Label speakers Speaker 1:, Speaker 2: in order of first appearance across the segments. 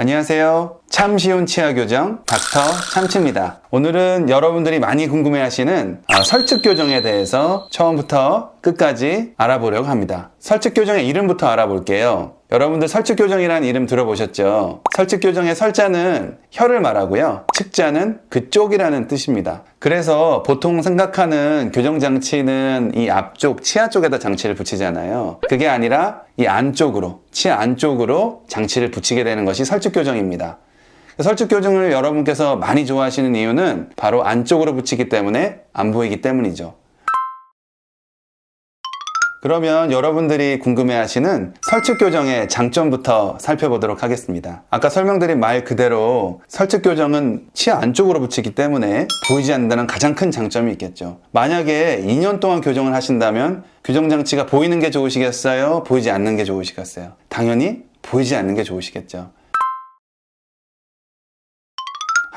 Speaker 1: 안녕하세요. 참 쉬운 치아 교정 닥터 참치입니다. 오늘은 여러분들이 많이 궁금해하시는 아, 설측 교정에 대해서 처음부터 끝까지 알아보려고 합니다. 설측 교정의 이름부터 알아볼게요. 여러분들 설측 교정이라는 이름 들어보셨죠? 설측 교정의 설자는 혀를 말하고요. 측자는 그쪽이라는 뜻입니다. 그래서 보통 생각하는 교정 장치는 이 앞쪽 치아 쪽에다 장치를 붙이잖아요. 그게 아니라 이 안쪽으로 치아 안쪽으로 장치를 붙이게 되는 것이 설측 교정입니다. 설측 교정을 여러분께서 많이 좋아하시는 이유는 바로 안쪽으로 붙이기 때문에 안 보이기 때문이죠. 그러면 여러분들이 궁금해하시는 설측 교정의 장점부터 살펴보도록 하겠습니다. 아까 설명드린 말 그대로 설측 교정은 치아 안쪽으로 붙이기 때문에 보이지 않는다는 가장 큰 장점이 있겠죠. 만약에 2년 동안 교정을 하신다면 교정 장치가 보이는 게 좋으시겠어요? 보이지 않는 게 좋으시겠어요? 당연히 보이지 않는 게 좋으시겠죠.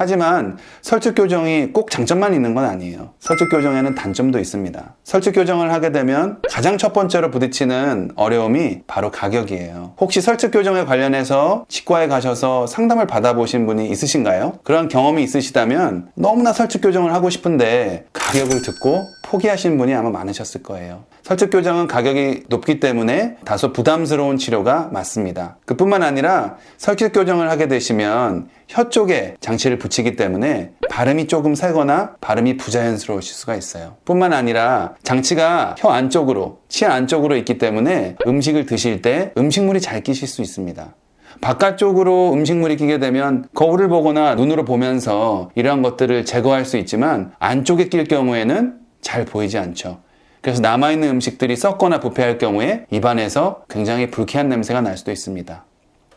Speaker 1: 하지만 설측 교정이 꼭 장점만 있는 건 아니에요. 설측 교정에는 단점도 있습니다. 설측 교정을 하게 되면 가장 첫 번째로 부딪히는 어려움이 바로 가격이에요. 혹시 설측 교정에 관련해서 치과에 가셔서 상담을 받아보신 분이 있으신가요? 그런 경험이 있으시다면 너무나 설측 교정을 하고 싶은데 가격을 듣고 포기하신 분이 아마 많으셨을 거예요. 설측 교정은 가격이 높기 때문에 다소 부담스러운 치료가 맞습니다. 그뿐만 아니라 설측 교정을 하게 되시면 혀 쪽에 장치를 붙이기 때문에 발음이 조금 세거나 발음이 부자연스러우실 수가 있어요. 뿐만 아니라 장치가 혀 안쪽으로, 치아 안쪽으로 있기 때문에 음식을 드실 때 음식물이 잘 끼실 수 있습니다. 바깥쪽으로 음식물이 끼게 되면 거울을 보거나 눈으로 보면서 이러한 것들을 제거할 수 있지만 안쪽에 낄 경우에는 잘 보이지 않죠. 그래서 남아있는 음식들이 썩거나 부패할 경우에 입안에서 굉장히 불쾌한 냄새가 날 수도 있습니다.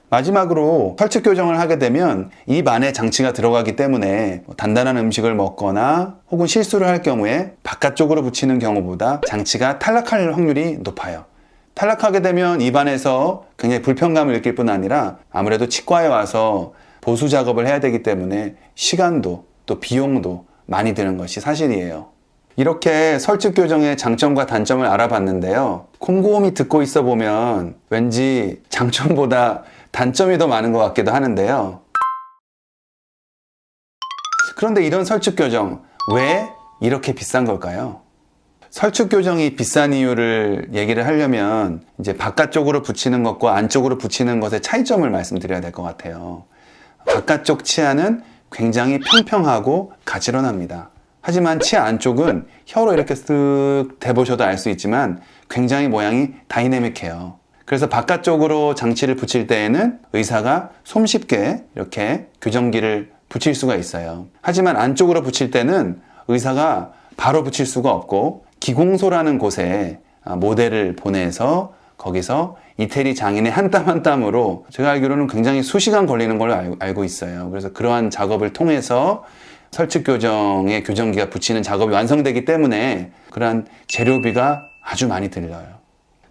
Speaker 1: 마지막으로 설측 교정을 하게 되면 입 안에 장치가 들어가기 때문에 뭐 단단한 음식을 먹거나 혹은 실수를 할 경우에 바깥쪽으로 붙이는 경우보다 장치가 탈락할 확률이 높아요. 탈락하게 되면 입안에서 굉장히 불편감을 느낄 뿐 아니라 아무래도 치과에 와서 보수 작업을 해야 되기 때문에 시간도 또 비용도 많이 드는 것이 사실이에요. 이렇게 설측 교정의 장점과 단점을 알아봤는데요. 콩고음이 듣고 있어 보면 왠지 장점보다 단점이 더 많은 것 같기도 하는데요. 그런데 이런 설측 교정 왜 이렇게 비싼 걸까요? 설축 교정이 비싼 이유를 얘기를 하려면 이제 바깥쪽으로 붙이는 것과 안쪽으로 붙이는 것의 차이점을 말씀드려야 될 것 같아요. 바깥쪽 치아는 굉장히 평평하고 가지런합니다. 하지만 치아 안쪽은 혀로 이렇게 쓱 대보셔도 알 수 있지만 굉장히 모양이 다이내믹해요. 그래서 바깥쪽으로 장치를 붙일 때에는 의사가 손쉽게 이렇게 교정기를 붙일 수가 있어요. 하지만 안쪽으로 붙일 때는 의사가 바로 붙일 수가 없고 기공소라는 곳에 모델을 보내서 거기서 이태리 장인의 한 땀 한 땀으로 제가 알기로는 굉장히 수시간 걸리는 걸로 알고 있어요. 그래서 그러한 작업을 통해서 설측 교정에 교정기가 붙이는 작업이 완성되기 때문에 그러한 재료비가 아주 많이 들려요.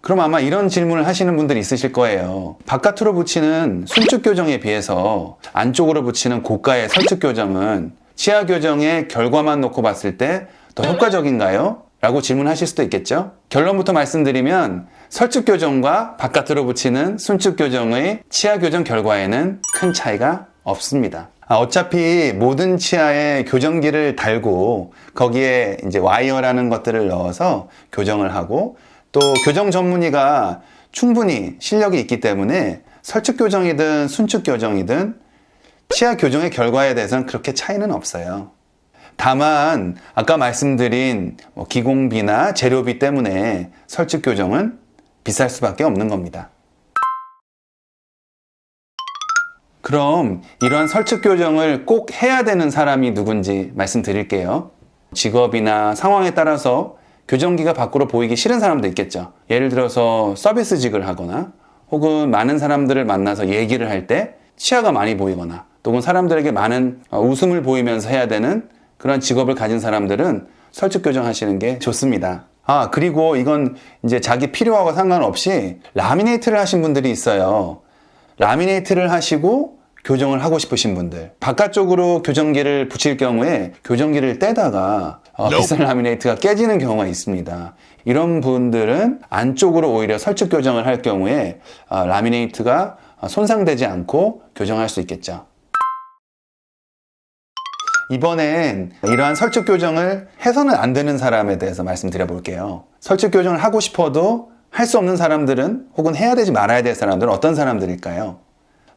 Speaker 1: 그럼 아마 이런 질문을 하시는 분들이 있으실 거예요. 바깥으로 붙이는 순축 교정에 비해서 안쪽으로 붙이는 고가의 설측 교정은 치아 교정의 결과만 놓고 봤을 때 더 효과적인가요? 라고 질문하실 수도 있겠죠? 결론부터 말씀드리면 설축 교정과 바깥으로 붙이는 순축 교정의 치아 교정 결과에는 큰 차이가 없습니다. 아, 어차피 모든 치아에 교정기를 달고 거기에 이제 와이어라는 것들을 넣어서 교정을 하고 또 교정 전문의가 충분히 실력이 있기 때문에 설축 교정이든 순축 교정이든 치아 교정의 결과에 대해서는 그렇게 차이는 없어요. 다만 아까 말씀드린 뭐 기공비나 재료비 때문에 설축 교정은 비쌀 수밖에 없는 겁니다. 그럼 이러한 설측 교정을 꼭 해야 되는 사람이 누군지 말씀드릴게요. 직업이나 상황에 따라서 교정기가 밖으로 보이기 싫은 사람도 있겠죠. 예를 들어서 서비스직을 하거나 혹은 많은 사람들을 만나서 얘기를 할 때 치아가 많이 보이거나 또는 사람들에게 많은 웃음을 보이면서 해야 되는 그런 직업을 가진 사람들은 설측 교정하시는 게 좋습니다. 아, 그리고 이건 이제 자기 필요하고 상관없이 라미네이트를 하신 분들이 있어요. 라미네이트를 하시고 교정을 하고 싶으신 분들. 바깥쪽으로 교정기를 붙일 경우에 교정기를 떼다가 어, 비싼 라미네이트가 깨지는 경우가 있습니다. 이런 분들은 안쪽으로 오히려 설측 교정을 할 경우에 어, 라미네이트가 손상되지 않고 교정할 수 있겠죠. 이번엔 이러한 설득 교정을 해서는 안 되는 사람에 대해서 말씀드려 볼게요. 설득 교정을 하고 싶어도 할 수 없는 사람들은 혹은 해야 되지 말아야 될 사람들은 어떤 사람들일까요?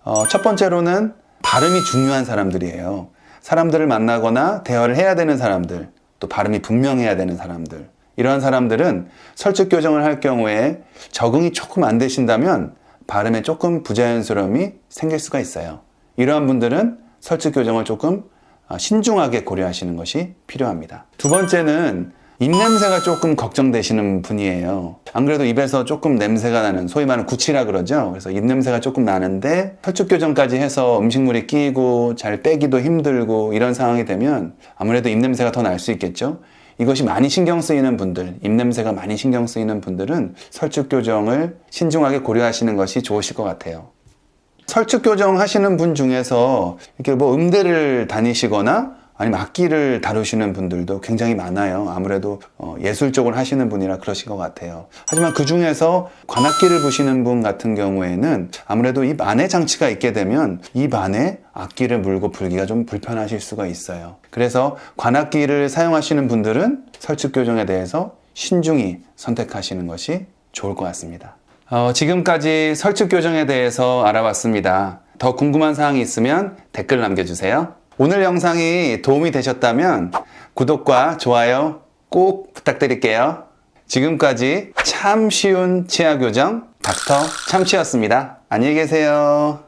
Speaker 1: 어, 첫 번째로는 발음이 중요한 사람들이에요. 사람들을 만나거나 대화를 해야 되는 사람들, 또 발음이 분명해야 되는 사람들. 이러한 사람들은 설득 교정을 할 경우에 적응이 조금 안 되신다면 발음에 조금 부자연스러움이 생길 수가 있어요. 이러한 분들은 설득 교정을 조금 어, 신중하게 고려하시는 것이 필요합니다. 두 번째는 입냄새가 조금 걱정되시는 분이에요. 안 그래도 입에서 조금 냄새가 나는 소위 말하는 구치라 그러죠. 그래서 입냄새가 조금 나는데 혈축 교정까지 해서 음식물이 끼고 잘 빼기도 힘들고 이런 상황이 되면 아무래도 입냄새가 더 날 수 있겠죠. 이것이 많이 신경 쓰이는 분들, 입냄새가 많이 신경 쓰이는 분들은 설축 교정을 신중하게 고려하시는 것이 좋으실 것 같아요. 설축 교정 하시는 분 중에서 이렇게 뭐 음대를 다니시거나 아니면 악기를 다루시는 분들도 굉장히 많아요. 아무래도 어, 예술 쪽을 하시는 분이라 그러신 것 같아요. 하지만 그 중에서 관악기를 부시는 분 같은 경우에는 아무래도 입 안에 장치가 있게 되면 입 안에 악기를 물고 불기가 좀 불편하실 수가 있어요. 그래서 관악기를 사용하시는 분들은 설축 교정에 대해서 신중히 선택하시는 것이 좋을 것 같습니다. 어, 지금까지 설축 교정에 대해서 알아봤습니다. 더 궁금한 사항이 있으면 댓글 남겨주세요. 오늘 영상이 도움이 되셨다면 구독과 좋아요 꼭 부탁드릴게요. 지금까지 참 쉬운 치아 교정 닥터 참치였습니다. 안녕히 계세요.